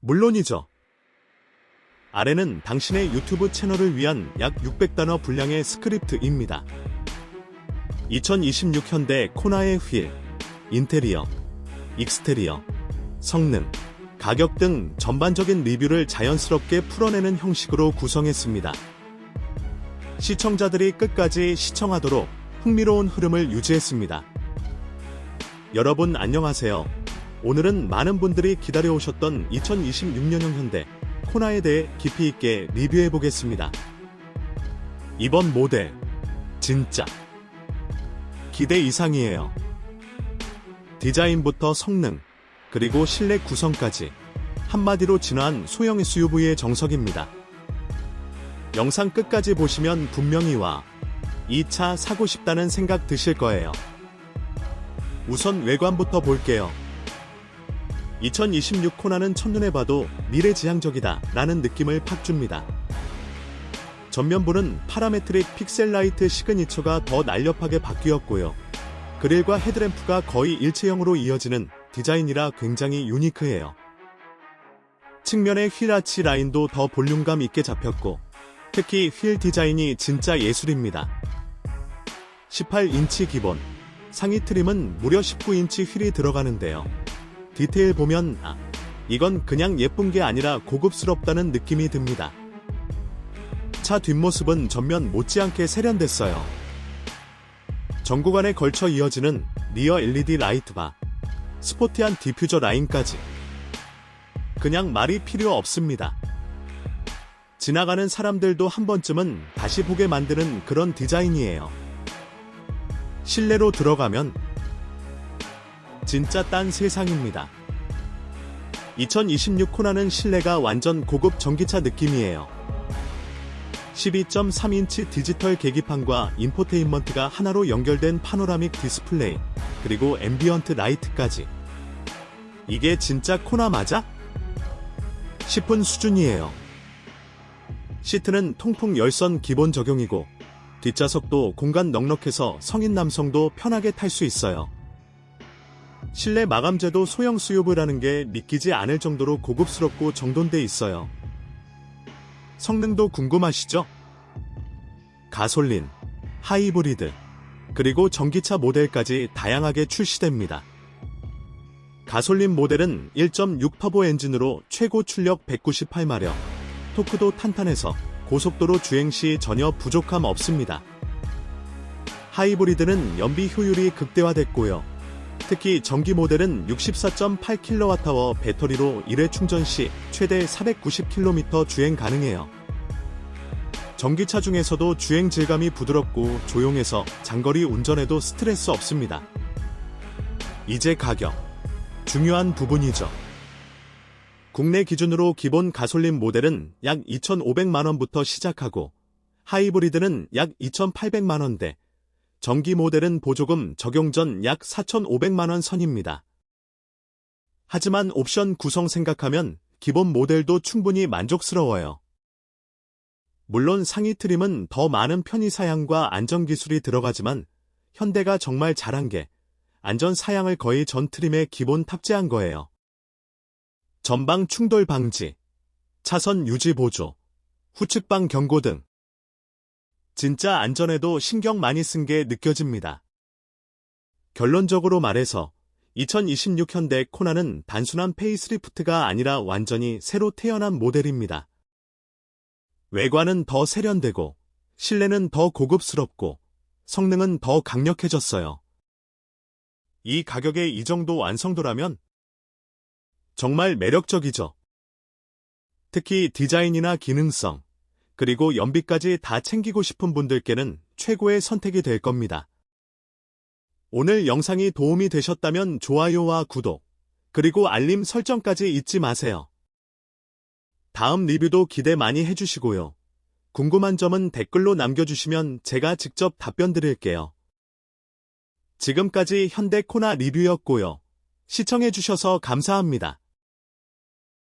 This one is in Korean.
물론이죠. 아래는 당신의 유튜브 채널을 위한 약 600단어 분량의 스크립트입니다. 2026 현대 코나의 휠, 인테리어, 익스테리어, 성능, 가격 등 전반적인 리뷰를 자연스럽게 풀어내는 형식으로 구성했습니다. 시청자들이 끝까지 시청하도록 흥미로운 흐름을 유지했습니다. 여러분 안녕하세요. 오늘은 많은 분들이 기다려오셨던 2026년형 현대 코나에 대해 깊이 있게 리뷰해 보겠습니다. 이번 모델 진짜 기대 이상이에요. 디자인부터 성능 그리고 실내 구성까지 한마디로 진화한 소형 SUV의 정석입니다. 영상 끝까지 보시면 분명히 와 이 차 사고 싶다는 생각 드실 거예요. 우선 외관부터 볼게요. 2026 코나는 첫눈에 봐도 미래지향적이다 라는 느낌을 팍 줍니다. 전면부는 파라메트릭 픽셀 라이트 시그니처가 더 날렵하게 바뀌었고요. 그릴과 헤드램프가 거의 일체형으로 이어지는 디자인이라 굉장히 유니크해요. 측면의 휠 아치 라인도 더 볼륨감 있게 잡혔고, 특히 휠 디자인이 진짜 예술입니다. 18인치 기본, 상위 트림은 무려 19인치 휠이 들어가는데요. 디테일 보면 아, 이건 그냥 예쁜 게 아니라 고급스럽다는 느낌이 듭니다. 차 뒷모습은 전면 못지않게 세련됐어요. 전 구간에 걸쳐 이어지는 리어 LED 라이트바, 스포티한 디퓨저 라인까지. 그냥 말이 필요 없습니다. 지나가는 사람들도 한 번쯤은 다시 보게 만드는 그런 디자인이에요. 실내로 들어가면 진짜 딴 세상입니다. 2026 코나는 실내가 완전 고급 전기차 느낌이에요. 12.3인치 디지털 계기판과 인포테인먼트가 하나로 연결된 파노라믹 디스플레이, 그리고 앰비언트 라이트까지. 이게 진짜 코나 맞아? 싶은 수준이에요. 시트는 통풍 열선 기본 적용이고, 뒷좌석도 공간 넉넉해서 성인 남성도 편하게 탈 수 있어요. 실내 마감재도 소형 수요브라는 게 믿기지 않을 정도로 고급스럽고 정돈돼 있어요. 성능도 궁금하시죠? 가솔린, 하이브리드, 그리고 전기차 모델까지 다양하게 출시됩니다. 가솔린 모델은 1.6 터보 엔진으로 최고 출력 198마력, 토크도 탄탄해서 고속도로 주행 시 전혀 부족함 없습니다. 하이브리드는 연비 효율이 극대화됐고요. 특히 전기 모델은 64.8kWh 배터리로 1회 충전 시 최대 490km 주행 가능해요. 전기차 중에서도 주행 질감이 부드럽고 조용해서 장거리 운전에도 스트레스 없습니다. 이제 가격. 중요한 부분이죠. 국내 기준으로 기본 가솔린 모델은 약 2,500만원부터 시작하고 하이브리드는 약 2,800만원대, 전기 모델은 보조금 적용 전 약 4,500만원 선입니다. 하지만 옵션 구성 생각하면 기본 모델도 충분히 만족스러워요. 물론 상위 트림은 더 많은 편의 사양과 안전 기술이 들어가지만 현대가 정말 잘한 게 안전 사양을 거의 전 트림에 기본 탑재한 거예요. 전방 충돌 방지, 차선 유지 보조, 후측방 경고 등 진짜 안전에도 신경 많이 쓴 게 느껴집니다. 결론적으로 말해서 2026 현대 코나는 단순한 페이스리프트가 아니라 완전히 새로 태어난 모델입니다. 외관은 더 세련되고 실내는 더 고급스럽고 성능은 더 강력해졌어요. 이 가격에 이 정도 완성도라면 정말 매력적이죠. 특히 디자인이나 기능성, 그리고 연비까지 다 챙기고 싶은 분들께는 최고의 선택이 될 겁니다. 오늘 영상이 도움이 되셨다면 좋아요와 구독, 그리고 알림 설정까지 잊지 마세요. 다음 리뷰도 기대 많이 해주시고요. 궁금한 점은 댓글로 남겨주시면 제가 직접 답변 드릴게요. 지금까지 현대 코나 리뷰였고요. 시청해주셔서 감사합니다.